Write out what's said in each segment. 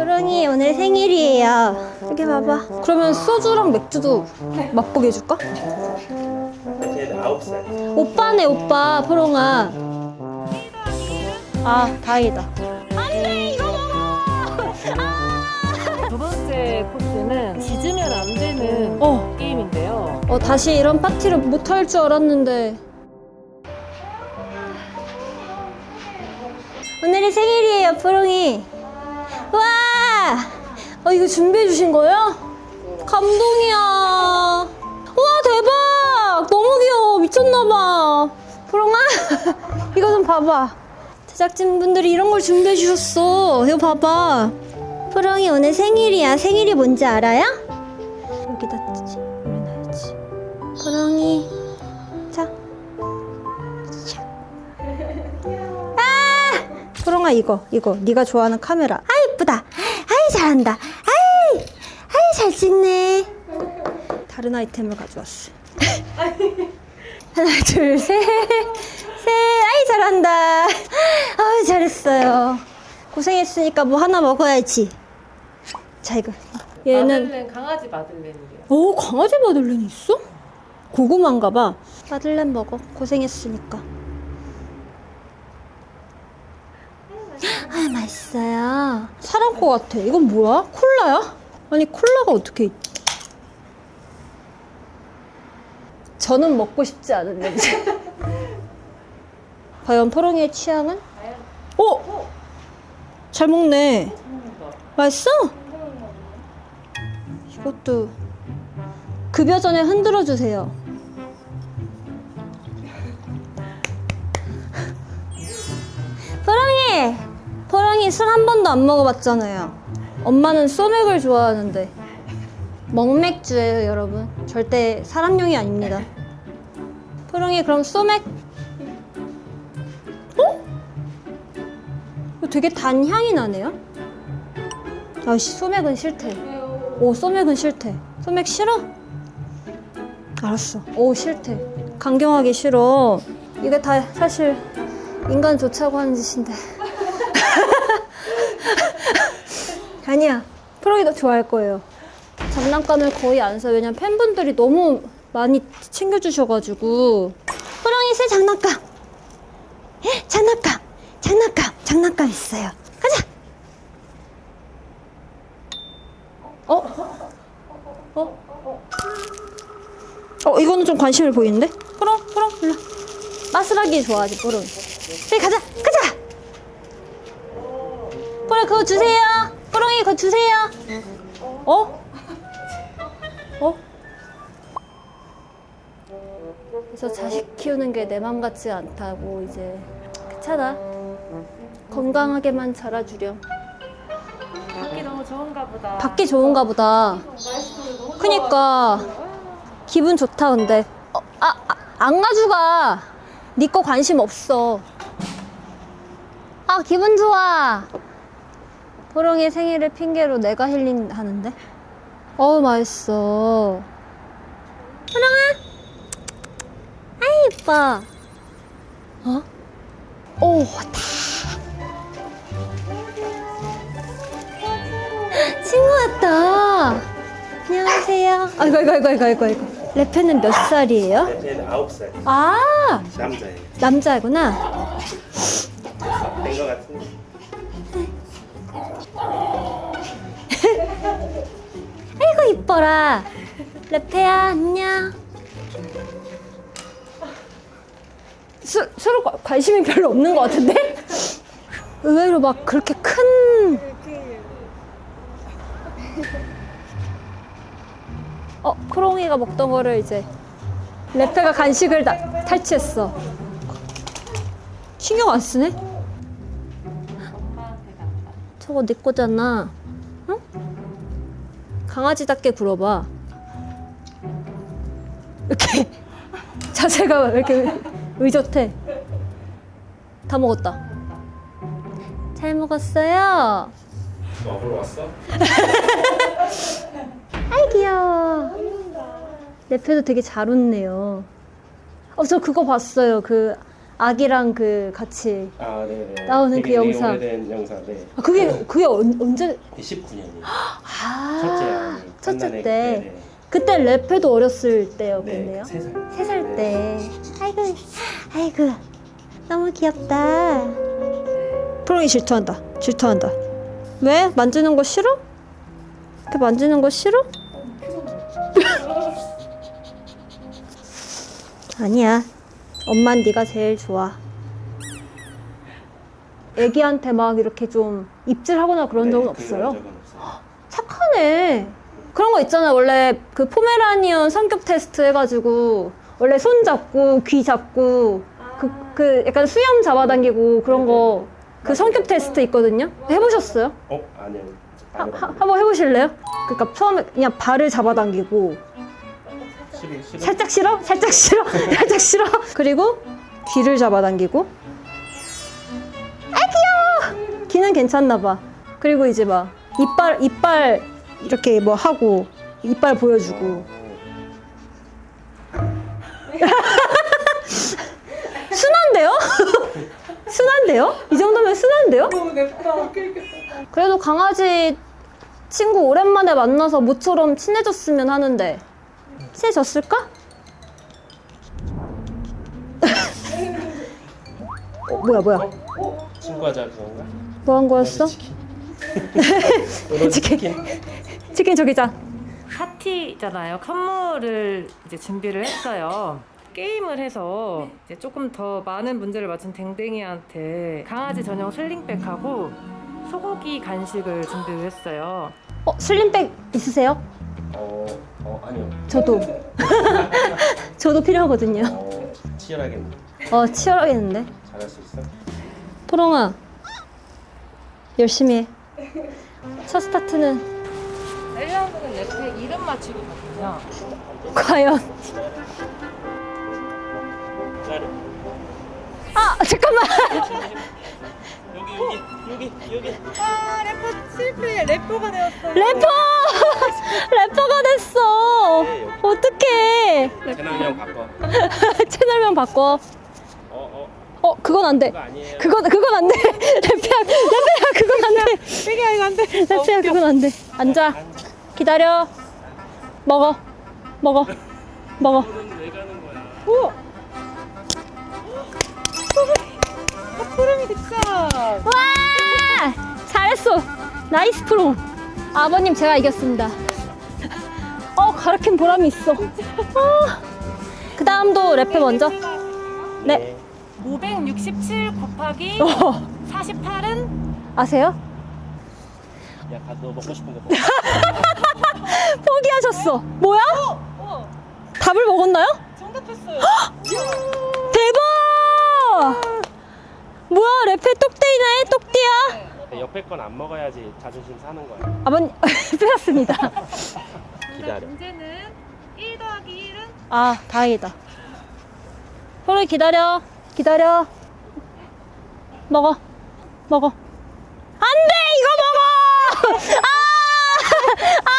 호롱이 오늘 생일이에요. 이렇게 봐봐. 그러면 소주랑 맥주도 맛보게 해줄까? 걔는 아홉 살. 오빠네 오빠 포롱아. 아 다행이다. 안돼 이거 먹어. 두 번째 코스는 짖으면 안 되는 어. 게임인데요. 어 다시 이런 파티를 못 할 줄 알았는데. 오늘이 생일이에요 포롱이. 와. 어 이거 준비해 주신 거예요? 감동이야. 와 대박. 너무 귀여워 미쳤나봐. 포롱아 이거 좀 봐봐. 제작진분들이 이런 걸 준비해 주셨어. 이거 봐봐. 포롱이 오늘 생일이야. 생일이 뭔지 알아요? 여기다 찌- 올려놔야지. 포롱이 자. 자. 아! 포롱아 이거 이거 네가 좋아하는 카메라. 아 이쁘다. 잘한다. 아이 아이 잘 찍네. 다른 아이템을 가져왔어. 하나 둘 셋. 셋. 아이 잘한다. 아 잘했어요. 고생했으니까 뭐 하나 먹어야지. 자 이거 얘는 마들렌 강아지 마들렌이에요. 오 강아지 마들렌 있어? 고구마인가 봐 마들렌 먹어 고생했으니까 아 맛있어요 사람 거 같아 이건 뭐야? 콜라야? 아니 콜라가 어떻게 있... 저는 먹고 싶지 않은 냄새 과연 포롱이의 취향은? 오! 잘 먹네 맛있어? 이것도 급여 전에 흔들어 주세요. 술 한 번도 안 먹어봤잖아요. 엄마는 소맥을 좋아하는데 먹맥주예요, 여러분. 절대 사람용이 아닙니다. 포랑이 그럼 소맥? 어? 이거 되게 단 향이 나네요. 아씨 소맥은 싫대. 오 소맥은 싫대. 소맥 싫어? 알았어. 오 싫대. 강경하기 싫어. 이게 다 사실 인간 좋자고 하는 짓인데. 아니야. 프로이도 좋아할 거예요. 장난감을 거의 안 써요. 왜냐면 팬분들이 너무 많이 챙겨주셔가지고. 프랑이 새 장난감. 에? 장난감. 장난감. 장난감 있어요. 가자. 어? 어? 어, 이거는 좀 관심을 보이는데? 푸렁, 푸렁, 일로. 마스라기 좋아하지, 푸렁. 빨리 가자, 가자! 푸렁, 그거 주세요. 푸렁이, 그거 주세요. 어? 어? 그래서 자식 키우는 게 내 맘 같지 않다고, 이제. 괜찮아. 건강하게만 자라주렴. 밖이 너무 좋은가 보다. 밖이 좋은가 보다. 그니까 기분 좋다 근데 어, 아, 아 안가주가 네거 관심 없어 아 기분 좋아 보롱이 생일을 핑계로 내가 힐링 하는데 어우 맛있어 보롱아 아이 이뻐 어? 오 왔다 친구 왔다 안녕하세요 아이고 아이고 아이고 아이고 아이고 아이고 레페는 몇 살이에요? 걔는 아홉 살. 아 남자예요. 남자구나 된거 같은데. 이뻐라 레페야 안녕 수, 서로 과- 관심이 별로 없는 것 같은데? 의외로 막 그렇게 큰 어, 크롱이가 먹던 거를 이제 레페가 간식을 다, 탈취했어 신경 안 쓰네? 저거 내 거잖아. 응? 강아지답게 굴어봐. 이렇게 자세가 왜 이렇게 의젓해? 다 먹었다. 잘 먹었어요. 먹으러 왔어? 아이 귀여워. 레페도 되게 잘 웃네요. 어 저 그거 봤어요. 그 아기랑 그 같이 아 네네. 나오는 그 되게, 영상. 오래된 영상 네. 아, 그게 그게 언, 언제 19년이에요. 아 첫째 아이. 첫째 갓난아기 때 그때 랩해도 어렸을 때였겠네요. 네, 세 살. 세 살 때. 아이고, 아이고, 너무 귀엽다. 프롱이 질투한다. 질투한다. 왜? 만지는 거 싫어? 이렇게 만지는 거 싫어? 아니야. 엄만 네가 제일 좋아. 애기한테 막 이렇게 좀 입질하거나 그런 네, 적은 그런 없어요? 적은 없어요. 착하네. 그런 거 있잖아요. 원래 그 포메라니언 성격 테스트 해가지고 원래 손 잡고 귀 잡고 그, 그 약간 수염 잡아당기고 그런 거 그 성격 테스트 있거든요. 해보셨어요? 어 아니요. 하, 하. 한번 해보실래요? 그러니까 처음에 그냥 발을 잡아당기고. 살짝 싫어? 살짝 싫어? 살짝 싫어? 그리고 귀를 잡아당기고 아 귀여워! 귀는 괜찮나 봐. 그리고 이제 막 이빨 이빨 이렇게 뭐 하고 이빨 보여주고 순한데요? 순한데요? 이 정도면 순한데요? 너무 냅다. 그래도 강아지 친구 오랜만에 만나서 모처럼 친해졌으면 하는데 친해졌을까? 어, 뭐야 뭐야 어? 친구하자 그건가? 뭐 한 거였어? 치킨. 오로지 치킨. 치킨. 치킨 저기자 파티잖아요. 선물을 이제 준비를 했어요. 게임을 해서 이제 조금 더 많은 문제를 맞춘 댕댕이한테 강아지 전용 슬링백하고 소고기 간식을 준비를 했어요. 어 슬림백 있으세요? 아니요. 저도 저도 필요하거든요 어 치열하겠네. 어 치열하겠는데 잘할 수 있어? 토롱아 열심히 해 첫 스타트는 1라운드는 랩에 이름 맞추기거든요. 과연 아 잠깐만 여기 여기 여기 여기. 아 래퍼 실패 래퍼가 되었어요. 래퍼 래퍼가 됐어 어떡해 채널명 바꿔. 채널명 바꿔 어 어. 어 그건 안 돼 그거 아니에요. 그건 그건 안 돼 래피야 래피야 그건 안돼 되게 이거 안 돼. 래피야 그건 안 돼 앉아 기다려 먹어 먹어 먹어 왜 가는 거야? 오. 잘했어 나이스 프로. 아버님 제가 이겼습니다. 어 가르친 보람이 있어. 그 다음도 래페 먼저? 네. 567 곱하기 어, 48은? 아세요? 야, 가, 너 먹고 싶은 거 먹어. 포기하셨어. 뭐야? 어, 답을 먹었나요? 정답했어요. 대박! 뭐야 래페 똑대이네 똑띠야 옆에 건 안 먹어야지 자존심 사는 거야. 아버님 빼앗습니다. 기다려. 문제는 1 더하기 1은? 아 다행이다. 소리 기다려. 기다려. 먹어. 먹어. 안돼! 이거 먹어! 아! 아!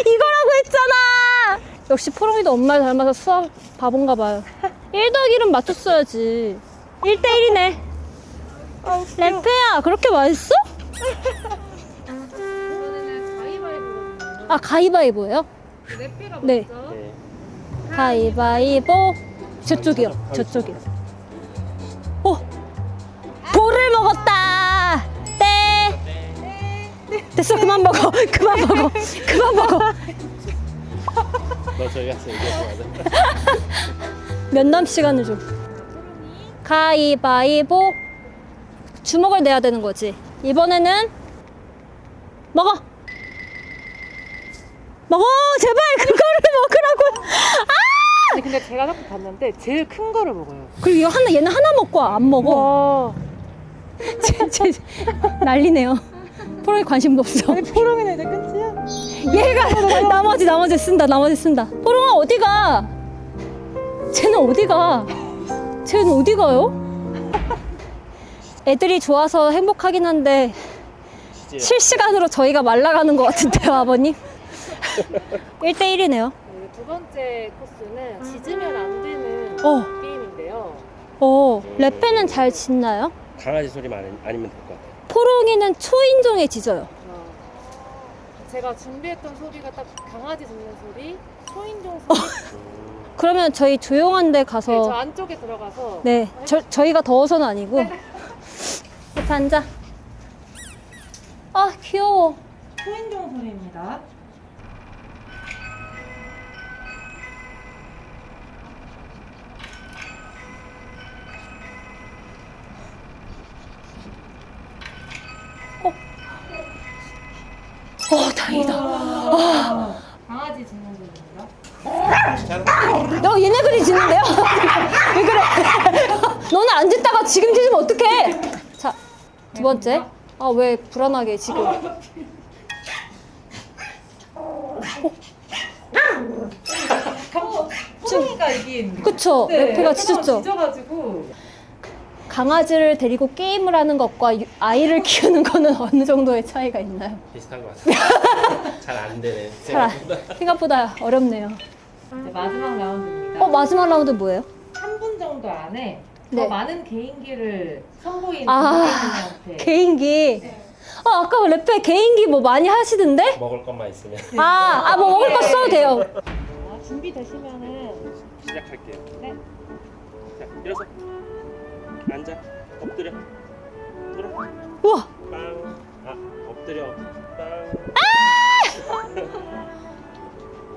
이거라고 했잖아! 역시 포롱이도 엄마를 닮아서 수학 바본가 봐요. 1 더하기 1은 맞췄어야지. 1대1이네 래페야 그렇게 맛있어? 이번에는. 아 가위바위보예요? 네. 먼저. 네. 가위바위보 저쪽이요 저쪽이요 오 볼을 먹었다 네 됐어 그만 먹어 그만 먹어 그만 먹어 너 가서. 면담 시간을 줘 가위바위보 주먹을 내야 되는 거지 이번에는 먹어 먹어 제발 그거를 먹으라고 아 아니 근데 제가 자꾸 봤는데 제일 큰 거를 먹어요. 그리고 이거 하나 얘는 하나 먹고 안 먹어 와. 제, 제, 난리네요. 포롱이 관심도 없어. 포롱이는 이제 끝이야? 얘가 나머지 나머지 쓴다. 나머지 쓴다. 포롱아 어디가? 쟤는 어디가? 쟤는 어디 가요? 애들이 좋아서 행복하긴 한데 진짜. 실시간으로 저희가 말라가는 것 같은데요, 아버님? 1대1이네요. 두 번째 코스는 짖으면 안 되는 어. 게임인데요. 어, 레페는 잘 짖나요? 강아지 소리만 아니, 아니면 될 것 같아요. 포롱이는 초인종에 짖어요. 제가 준비했던 소리가 딱 강아지 짖는 소리, 초인종 소리. 음, 그러면 저희 조용한 데 네, 저 가서 안쪽에 들어가서 네, 저, 저희가 더워서는 아니고 옆에 앉아. 아, 귀여워. 초인종 소리입니다. 어, 다행이다. 강아지 짖는 소리입니다. 너 얘네들이 짖는데요? 왜 그래? 너는 안 짖다가 지금 짖으면 어떡해? 자, 두 번째. 아, 왜 불안하게 지금. 초인이가 이긴. 그쵸? 레페가 짖었죠? 짖어가지고 강아지를 데리고 게임을 하는 것과 유- 아이를 키우는 거는 어느 정도의 차이가 있나요? 비슷한 것 같아요. 잘 안 되네. 잘 안- 생각보다. 생각보다 어렵네요. 이제 마지막 라운드입니다. 어, 마지막 라운드 뭐예요? 3분 정도 안에 네. 더 많은 개인기를 선보인 아, 선생님한테 개인기. 어, 아까 레페 개인기 뭐 많이 하시던데? 먹을 것만 있으면 아, 아, 뭐 먹을 거 써도 돼요. 자, 준비되시면은 시작할게요. 네. 자, 일어서. 앉아. 엎드려. 돌아. 우와, 빵. 아, 엎드려. 빵.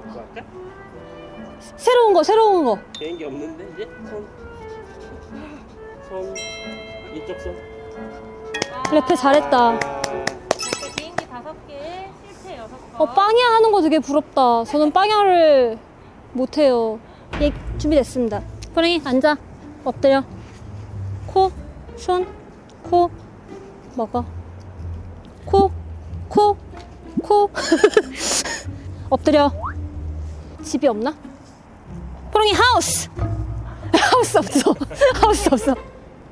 뭐 할까? 새로운 거, 새로운 거. 개인기 없는데 이제 손. 손. 이쪽 손. 레페 잘했다. 아, 이렇게 개인기 5개, 실패 6번. 어, 빵야 하는 거 되게 부럽다. 저는 빵야를 못해요. 예, 준비됐습니다. 포랭이 앉아. 엎드려. 코, 손, 코, 먹어. 코, 코, 코. 엎드려. 집이 없나? 포랭이 하우스! 하우스 없어. 하우스 없어.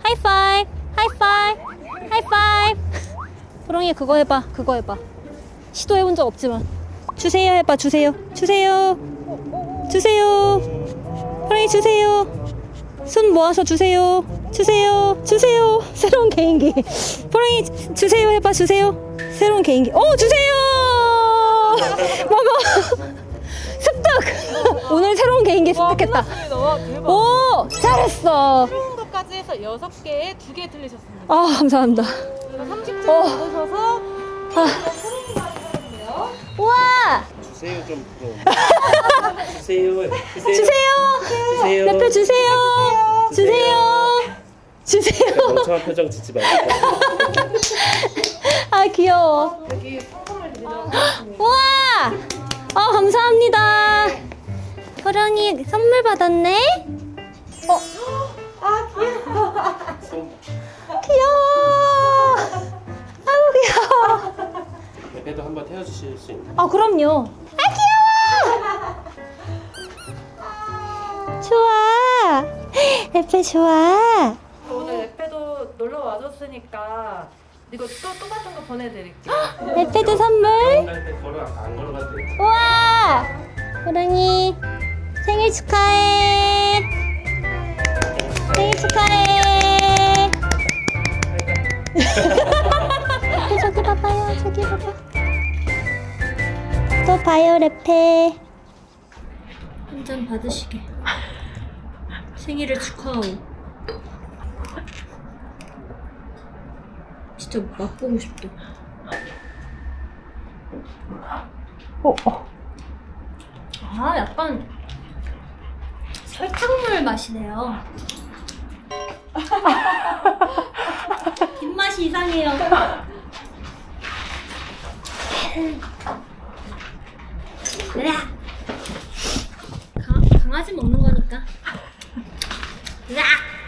하이파이브, 하이파이브, 하이파이브. 포롱이 그거 해봐. 그거 해봐. 시도해본 적 없지만. 주세요 해봐. 주세요. 주세요. 주세요. 호랑이 주세요. 손 모아서 주세요. 주세요. 주세요. 새로운 개인기. 호랑이 주세요 해봐. 주세요. 새로운 개인기. 오 주세요! 먹어 습득! 오늘 새로운 개인기 습득했다. 오 잘했어 해서 6개에 2개 틀리셨습니다. 아 감사합니다 30점 어. 받으셔서 아. 우와 주세요 좀. 좀. 주세요. 주세요. 주세요 주세요. 대표 주세요 주세요 주세요 멍청한 표정 짓지 말고. 아 귀여워 여기 상품을 드리도록 하겠습니다. 우와 아 감사합니다 호랑이 선물 받았네 어 손. 귀여워 아우 귀여워 옆에도 한번 태워주실 수 있나요? 아 그럼요 아 귀여워 좋아 에페 좋아 오늘 에페도 놀러 와줬으니까 이거 또 똑같은 거 보내드릴게요. 에페도 선물 할때 걸어 안 걸어가도 돼. 우와 호랑이 생일 축하해 저기 저기 봐봐요. 저기 봐봐. 또 봐요 레페 한 잔 받으시게. 생일을 축하하오. 진짜 맛보고 싶다. 아, 약간 설탕물 맛이네요. 뒷맛이 이상해요. 으악. 강, 강아지 먹는 거니까. 으악.